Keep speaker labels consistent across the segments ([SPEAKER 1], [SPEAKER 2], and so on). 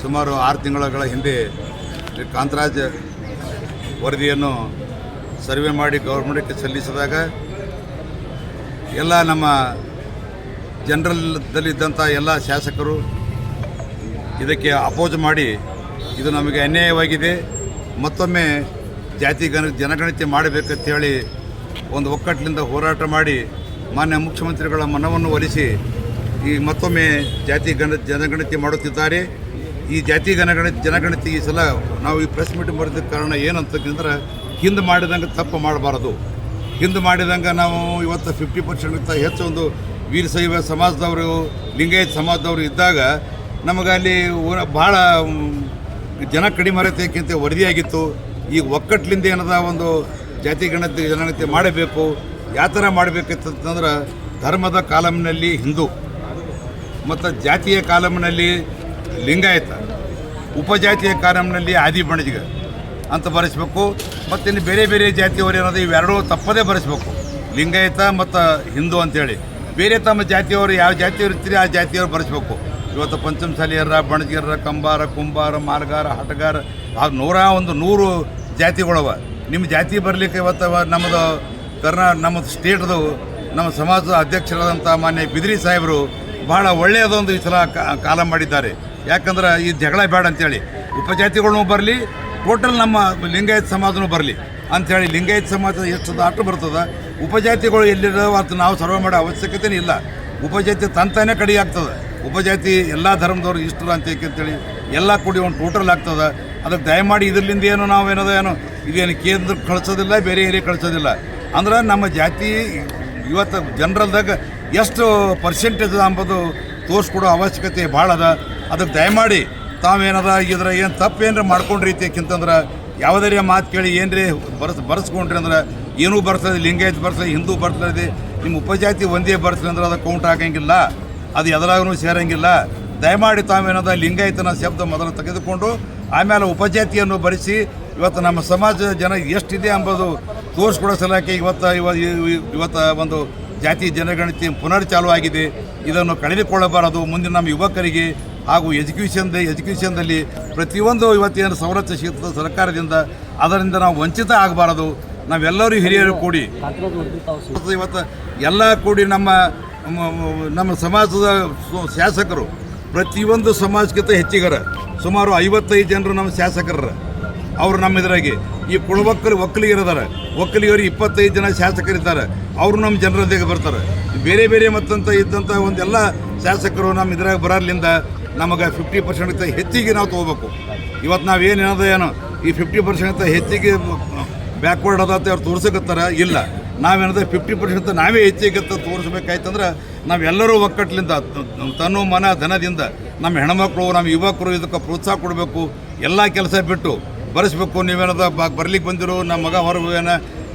[SPEAKER 1] ಸುಮಾರು ಆರು ತಿಂಗಳ ಹಿಂದೆ ಕಾಂತರಾಜ್ ವರದಿಯನ್ನು ಸರ್ವೆ ಮಾಡಿ ಗೌರ್ಮೆಂಟ್ಗೆ ಸಲ್ಲಿಸಿದಾಗ ಎಲ್ಲ ನಮ್ಮ ಜನರಲ್ದಲ್ಲಿದ್ದಂಥ ಎಲ್ಲ ಶಾಸಕರು ಇದಕ್ಕೆ ಅಪೋಸ್ ಮಾಡಿ ಇದು ನಮಗೆ ಅನ್ಯಾಯವಾಗಿದೆ. ಮತ್ತೊಮ್ಮೆ ಜಾತಿ ಗಣ, ಜನಗಣತಿ ಮಾಡಬೇಕಂತೇಳಿ ಒಂದು ಒಕ್ಕಟ್ಟಿನಿಂದ ಹೋರಾಟ ಮಾಡಿ ಮಾನ್ಯ ಮುಖ್ಯಮಂತ್ರಿಗಳ ಮನವನ್ನು ಒಲಿಸಿ ಈ ಮತ್ತೊಮ್ಮೆ ಜಾತಿ ಗಣ ಜನಗಣತಿ ಮಾಡುತ್ತಿದ್ದಾರೆ. ಈ ಜಾತಿ ಗಣಗಣತಿ ಜನಗಣತಿ ಈ ಸಲ ನಾವು ಈ ಪ್ರೆಸ್ ಮೀಟ್ ಮಾಡಿದ ಕಾರಣ ಏನಂತಂದ್ರೆ ಹಿಂದೆ ಮಾಡಿದಂಗೆ ತಪ್ಪು ಮಾಡಬಾರದು. ಹಿಂದೆ ಮಾಡಿದಂಗೆ ನಾವು ಇವತ್ತು ಫಿಫ್ಟಿ ಪರ್ಸೆಂಟ್ಗಿಂತ ಹೆಚ್ಚು ಒಂದು ವೀರಶೈವ ಸಮಾಜದವರು ಲಿಂಗಾಯತ್ ಸಮಾಜದವರು ಇದ್ದಾಗ ನಮಗೆ ಅಲ್ಲಿ ಊರ- ಭಾಳ ಜನ ಕಡಿಮೆ ರೈತಕ್ಕಿಂತ ವರದಿಯಾಗಿತ್ತು. ಈಗ ಒಕ್ಕಟ್ಲಿಂದ ಏನದ ಒಂದು ಜಾತಿ ಗಣತಿ ಜನಗಣತಿ ಮಾಡಬೇಕು ಯಾವ ಥರ ಮಾಡಬೇಕಂತಂದ್ರೆ ಧರ್ಮದ ಕಾಲಮ್ನಲ್ಲಿ ಹಿಂದೂ. ಮತ್ತು ಜಾತಿಯ ಕಾಲಮ್ನಲ್ಲಿ ಲಿಂಗಾಯತ, ಉಪಜಾತಿಯ ಕಾಲಮ್ನಲ್ಲಿ ಆದಿ ಬಣಜಿಗ ಅಂತ ಬರೆಸ್ಬೇಕು. ಮತ್ತು ಇನ್ನು ಬೇರೆ ಬೇರೆ ಜಾತಿಯವರು ಇವೆರಡೂ ತಪ್ಪದೇ ಬರೆಸ್ಬೇಕು. ಲಿಂಗಾಯತ ಮತ್ತು ಹಿಂದೂ ಅಂತೇಳಿ ಬೇರೆ ತಮ್ಮ ಜಾತಿಯವರು ಯಾವ ಜಾತಿಯವರು ಇರ್ತೀರಿ, ಆ ಜಾತಿಯವರು ಬರೆಸ್ಬೇಕು. ಇವತ್ತು ಪಂಚಮಸಾಲಿಯರ, ಬಣಜಿಗರ, ಕಂಬಾರ, ಕುಂಬಾರ, ಮಾರ್ಗಾರ, ಹಟಗಾರ ಆ ನೂರ ಒಂದು ನೂರು ಜಾತಿಗಳವ. ನಿಮ್ಮ ಜಾತಿ ಬರಲಿಕ್ಕೆ ಇವತ್ತು ನಮ್ಮದು ಕರ್ನಾ ನಮ್ಮದು ಸ್ಟೇಟ್ದು, ನಮ್ಮ ಸಮಾಜದ ಅಧ್ಯಕ್ಷರಾದಂಥ ಮಾನ್ಯ ಬಿದ್ರಿ ಸಾಹೇಬರು ಬಹಳ ಒಳ್ಳೆಯದೊಂದು ಈ ಸಲ ಕಾಲ ಮಾಡಿದ್ದಾರೆ. ಯಾಕಂದ್ರೆ ಈ ಜಗಳ ಬೇಡ ಅಂತೇಳಿ. ಉಪಜಾತಿಗಳನ್ನೂ ಬರಲಿ ಟೋಟಲ್ ನಮ್ಮ ಲಿಂಗಾಯತ್ ಸಮಾಜನೂ ಬರಲಿ ಅಂಥೇಳಿ ಲಿಂಗಾಯತ್ ಸಮಾಜ ಎಷ್ಟು ದಾಟು ಬರ್ತದೆ, ಉಪಜಾತಿಗಳು ಎಲ್ಲಿರೋ ಅದು ನಾವು ಸರ್ವೆ ಮಾಡೋ ಅವಶ್ಯಕತೆನೇ ಇಲ್ಲ. ಉಪಜಾತಿ ತಂತಾನೆ ಕಡಿಮೆ ಆಗ್ತದೆ. ಉಪಜಾತಿ ಎಲ್ಲ ಧರ್ಮದವ್ರು ಇಷ್ಟರು ಅಂತ ಅಂತೇಳಿ ಎಲ್ಲ ಕೂಡಿ ಒಂದು ಟೋಟಲ್ ಆಗ್ತದೆ. ಅದಕ್ಕೆ ದಯಮಾಡಿ ಇದರಿಂದ ಏನು ನಾವು ಏನದ ಏನು, ಇದೇನು ಕೇಂದ್ರಕ್ಕೆ ಕಳಿಸೋದಿಲ್ಲ, ಬೇರೆ ಏರಿಯಾ ಕಳಿಸೋದಿಲ್ಲ. ಅಂದ್ರೆ ನಮ್ಮ ಜಾತಿ ಇವತ್ತು ಜನರಲ್ದಾಗ ಎಷ್ಟು ಪರ್ಸೆಂಟೇಜ್ ಅಂಬೋದು ತೋರಿಸ್ಕೊಡೋ ಅವಶ್ಯಕತೆ ಭಾಳ ಅದ. ಅದಕ್ಕೆ ದಯಮಾಡಿ ತಾವೇನದ ಇದ್ರ ಏನು ತಪ್ಪು ಏನಾರ ಮಾಡ್ಕೊಂಡ್ರಿ ರೀತಿಯಕ್ಕಿಂತಂದ್ರೆ ಯಾವುದೇ ಮಾತು ಕೇಳಿ ಏನ್ರಿ ಬರ್ಸ್, ಬರ್ಸ್ಕೊಂಡ್ರಿ ಅಂದ್ರೆ ಏನೂ ಬರ್ತದೆ ಲಿಂಗಾಯತ್ ಬರ್ತದೆ ಹಿಂದೂ ಬರ್ತದೆ ನಿಮ್ಮ ಉಪಜಾತಿ ಒಂದೇ ಬರ್ತದೆ ಅಂದ್ರೆ ಅದು ಕೌಂಟ್ ಹಾಕಂಗಿಲ್ಲ, ಅದು ಎದುರಾಗೂ ಸೇರಂಗಿಲ್ಲ. ದಯಮಾಡಿ ತಾವೇನದ ಲಿಂಗಾಯತನ ಶಬ್ದ ಮೊದಲು ತೆಗೆದುಕೊಂಡು ಆಮೇಲೆ ಉಪಜಾತಿಯನ್ನು ಭರಿಸಿ ಇವತ್ತು ನಮ್ಮ ಸಮಾಜದ ಜನ ಎಷ್ಟಿದೆ ಅಂಬೋದು ತೋರಿಸ್ಕೊಡೋ ಸಲಕ್ಕೆ ಇವತ್ತು, ಇವ, ಇವ- ಇವತ್ತು ಒಂದು ಜಾತಿ ಜನಗಣತಿ ಪುನರ್ ಚಾಲು ಆಗಿದೆ. ಇದನ್ನು ಕಳೆದುಕೊಳ್ಳಬಾರದು. ಮುಂದಿನ ನಮ್ಮ ಯುವಕರಿಗೆ ಹಾಗೂ ಎಜುಕೇಷನ್ ಎಜುಕೇಷನ್ದಲ್ಲಿ ಪ್ರತಿಯೊಂದು ಇವತ್ತೇನು ಸವಲತ್ತು ಸಿಗ್ತದೆ ಸರ್ಕಾರದಿಂದ. ಅದರಿಂದ ನಾವು ವಂಚಿತ ಆಗಬಾರದು. ನಾವೆಲ್ಲರೂ ಹಿರಿಯರು ಕೂಡಿ. ಇವತ್ತು ಎಲ್ಲ ಕೂಡಿ ನಮ್ಮ ನಮ್ಮ ಸಮಾಜದ ಶಾಸಕರು ಪ್ರತಿಯೊಂದು ಸಮಾಜಕ್ಕಿಂತ ಹೆಚ್ಚಿಗರ, ಸುಮಾರು ಐವತ್ತೈದು ಜನರು ನಮ್ಮ ಶಾಸಕರ ಅವರು ನಮ್ಮ ಇದ್ರಾಗೆ ಈ ಕುಳಬಕ್ಕಲು ಒಕ್ಕಲಿಗಿರದಾರೆ ಒಕ್ಕಲಿಗರು ಇಪ್ಪತ್ತೈದು ಜನ ಶಾಸಕರಿದ್ದಾರೆ. ಅವರು ನಮ್ಮ ಜನರೊಂದಿಗೆ ಬರ್ತಾರೆ. ಬೇರೆ ಬೇರೆ ಮತ್ತಂತ ಇದ್ದಂಥ ಒಂದೆಲ್ಲ ಶಾಸಕರು ನಮ್ಮ ಇದ್ರಾಗ ಬರೋದ್ರಿಂದ ನಮಗೆ ಫಿಫ್ಟಿ ಪರ್ಸೆಂಟ್ ಹೆಚ್ಚಿಗೆ ನಾವು ತೊಗೋಬೇಕು. ಇವತ್ತು ನಾವು ಏನು ಈ ಫಿಫ್ಟಿ ಪರ್ಸೆಂಟ್ ಹೆಚ್ಚಿಗೆ ಬ್ಯಾಕ್ವರ್ಡ್ ಅದ ಅವ್ರು ತೋರ್ಸಕತ್ತಾರ? ಇಲ್ಲ. ನಾವೇನದ ಫಿಫ್ಟಿ ಪರ್ಸೆಂಟ್ ನಾವೇ ಹೆಚ್ಚಿಗೆ ತೋರಿಸ್ಬೇಕಾಯ್ತಂದ್ರೆ ನಾವೆಲ್ಲರೂ ಒಕ್ಕಟ್ಲಿಂದ ತನ್ನು ಮನ, ಧನದಿಂದ ನಮ್ಮ ಹೆಣ್ಮಕ್ಳು, ನಮ್ಮ ಯುವಕರು ಇದಕ್ಕೆ ಪ್ರೋತ್ಸಾಹ ಕೊಡಬೇಕು. ಎಲ್ಲ ಕೆಲಸ ಬಿಟ್ಟು ಬರೆಸ್ಬೇಕು, ನೀವೇನದ ಬರ್ಲಿಕ್ಕೆ ಬಂದಿರೋ ನಮ್ಮ ಮಗ ಹೊರಗೆ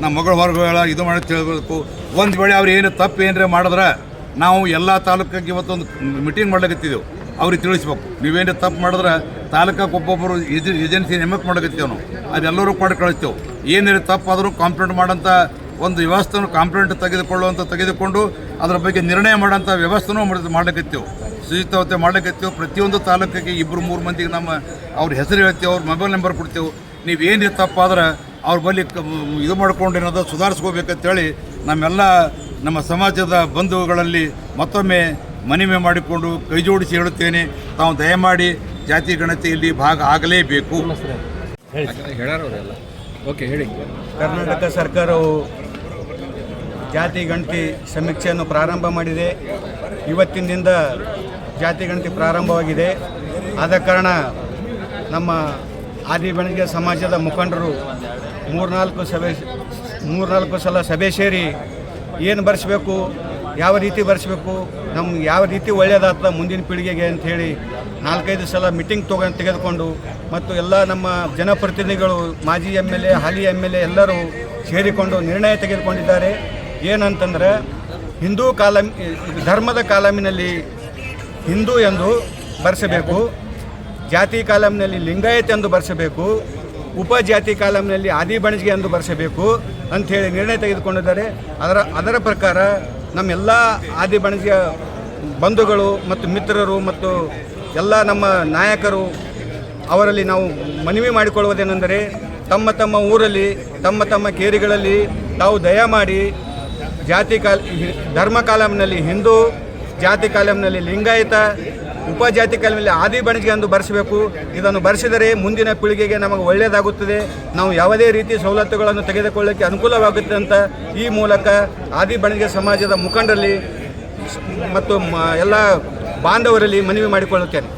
[SPEAKER 1] ನಮ್ಮ ಮಗಳು ಹೊರಗೆ ಇದು ಮಾಡಿ ತಿಳ್ಬೇಕು ಒಂದು ವೇಳೆ ಅವ್ರು ಏನು ತಪ್ಪು ಏನರೇ ಮಾಡಿದ್ರೆ ನಾವು ಎಲ್ಲ ತಾಲೂಕಿಗೆ ಇವತ್ತೊಂದು ಮೀಟಿಂಗ್ ಮಾಡ್ಲಿಕತ್ತಿದ್ದೆವು ಅವ್ರಿಗೆ ತಿಳಿಸ್ಬೇಕು. ನೀವೇನು ತಪ್ಪು ಮಾಡಿದ್ರೆ ತಾಲೂಕಕ್ಕೆ ಒಬ್ಬೊಬ್ಬರು ಏಜ್, ಏಜೆನ್ಸಿ ನೇಮಕ ಮಾಡಕತ್ತೇವೆ ನಾವು. ಅದೆಲ್ಲರೂ ಕೊಟ್ಟು ಕಳಿಸ್ತೇವೆ. ಏನೇನು ತಪ್ಪು ಆದರೂ ಕಾಂಪ್ಲೇಂಟ್ ಮಾಡೋಂಥ ಒಂದು ವ್ಯವಸ್ಥೆಯನ್ನು ಕಾಂಪ್ಲೇಂಟ್ ತೆಗೆದುಕೊಳ್ಳುವಂಥ ತೆಗೆದುಕೊಂಡು ಅದರ ಬಗ್ಗೆ ನಿರ್ಣಯ ಮಾಡೋಂಥ ವ್ಯವಸ್ಥೆನೂ ಮಾಡ್ಲಿಕತ್ತೇವೆ. ಶುಚಿತ್ವತೆ ಮಾಡ್ಲಿಕತ್ತೇವೆ ಪ್ರತಿಯೊಂದು ತಾಲೂಕಿಗೆ ಇಬ್ಬರು ಮೂರು ಮಂದಿಗೆ ನಮ್ಮ ಅವ್ರ ಹೆಸರು ಹೇಳ್ತೀವಿ ಅವ್ರ ಮೊಬೈಲ್ ನಂಬರ್ ಕೊಡ್ತೀವಿ. ನೀವು ಏನು ತಪ್ಪಾದ್ರೆ ಅವ್ರ ಬಳಿ ಇದು ಮಾಡ್ಕೊಂಡು ಏನದ ಸುಧಾರಿಸ್ಕೋಬೇಕಂತೇಳಿ ನಮ್ಮೆಲ್ಲ ನಮ್ಮ ಸಮಾಜದ ಬಂಧುಗಳಲ್ಲಿ ಮತ್ತೊಮ್ಮೆ ಮನವಿ ಮಾಡಿಕೊಂಡು ಕೈ ಜೋಡಿಸಿ ಹೇಳುತ್ತೇನೆ. ತಾವು ದಯಮಾಡಿ ಜಾತಿ ಗಣತಿಯಲ್ಲಿ ಭಾಗ ಆಗಲೇಬೇಕು.
[SPEAKER 2] ಓಕೆ ಹೇಳಿ.
[SPEAKER 3] ಕರ್ನಾಟಕ ಸರ್ಕಾರವು ಜಾತಿ ಗಣತಿ ಸಮೀಕ್ಷೆಯನ್ನು ಪ್ರಾರಂಭ ಮಾಡಿದೆ. ಇವತ್ತಿನಿಂದ ಜಾತಿ ಗಣತಿ ಪ್ರಾರಂಭವಾಗಿದೆ. ಆದ ಕಾರಣ ನಮ್ಮ ಆದಿ ಬೆಳಗ್ಗೆ ಸಮಾಜದ ಮುಖಂಡರು ಮೂರ್ನಾಲ್ಕು ಸಭೆ ಮೂರ್ನಾಲ್ಕು ಸಲ ಸಭೆ ಸೇರಿ ಏನು ಬರೆಸಬೇಕು, ಯಾವ ರೀತಿ ಬರೆಸಬೇಕು ನಮ್ಗೆ ಯಾವ ರೀತಿ ಒಳ್ಳೆಯದಾಗ್ತದೆ ಮುಂದಿನ ಪೀಳಿಗೆಗೆ ಅಂಥೇಳಿ ನಾಲ್ಕೈದು ಸಲ ಮೀಟಿಂಗ್ ತಗೊ, ತೆಗೆದುಕೊಂಡು ಮತ್ತು ಎಲ್ಲ ನಮ್ಮ ಜನಪ್ರತಿನಿಧಿಗಳು, ಮಾಜಿ ಎಂ ಎಲ್ ಎ, ಹಾಲಿ ಎಂ ಎಲ್ ಎ ಎಲ್ಲರೂ ಸೇರಿಕೊಂಡು ನಿರ್ಣಯ ತೆಗೆದುಕೊಂಡಿದ್ದಾರೆ. ಏನಂತಂದರೆ ಹಿಂದೂ ಕಾಲಮ್, ಧರ್ಮದ ಕಾಲಮಿನಲ್ಲಿ ಹಿಂದೂ ಎಂದು ಬರೆಸಬೇಕು, ಜಾತಿ ಕಾಲಂನಲ್ಲಿ ಲಿಂಗಾಯತ್ ಎಂದು ಬರೆಸಬೇಕು, ಉಪಜಾತಿ ಕಾಲಂನಲ್ಲಿ ಆದಿ ಬಣಜಿಗೆ ಎಂದು ಬರೆಸಬೇಕು ಅಂಥೇಳಿ ನಿರ್ಣಯ ತೆಗೆದುಕೊಂಡಿದ್ದಾರೆ. ಅದರ ಅದರ ಪ್ರಕಾರ ನಮ್ಮೆಲ್ಲ ಆದಿ ಬಣಜಿಯ ಬಂಧುಗಳು ಮತ್ತು ಮಿತ್ರರು ಮತ್ತು ಎಲ್ಲ ನಮ್ಮ ನಾಯಕರು ಅವರಲ್ಲಿ ನಾವು ಮನವಿ ಮಾಡಿಕೊಳ್ಳುವುದೇನೆಂದರೆ ತಮ್ಮ ತಮ್ಮ ಊರಲ್ಲಿ, ತಮ್ಮ ತಮ್ಮ ಕೇರಿಗಳಲ್ಲಿ ತಾವು ದಯಮಾಡಿ ಜಾತಿ ಕಾಲ, ಧರ್ಮ ಕಾಲಂನಲ್ಲಿ ಹಿಂದೂ ಜಾತಿ ಕಾಲಂನಲ್ಲಿ ಲಿಂಗಾಯತ, ಉಪಜಾತಿ ಕಾಲಂನಲ್ಲಿ ಆದಿ ಬಣಜಿಗೆ ಎಂದು ಬರೆಸಬೇಕು. ಇದನ್ನು ಬರೆಸಿದರೆ ಮುಂದಿನ ಪೀಳಿಗೆಗೆ ನಮಗೆ ಒಳ್ಳೆಯದಾಗುತ್ತದೆ. ನಾವು ಯಾವುದೇ ರೀತಿ ಸವಲತ್ತುಗಳನ್ನು ತೆಗೆದುಕೊಳ್ಳಕ್ಕೆ ಅನುಕೂಲವಾಗುತ್ತದೆ ಅಂತ ಈ ಮೂಲಕ ಆದಿ ಬಣಜಿಗೆ ಸಮಾಜದ ಮುಖಂಡರಲ್ಲಿ ಮತ್ತು ಎಲ್ಲ ಬಾಂಧವರಲ್ಲಿ ಮನವಿ ಮಾಡಿಕೊಳ್ಳುತ್ತೇನೆ.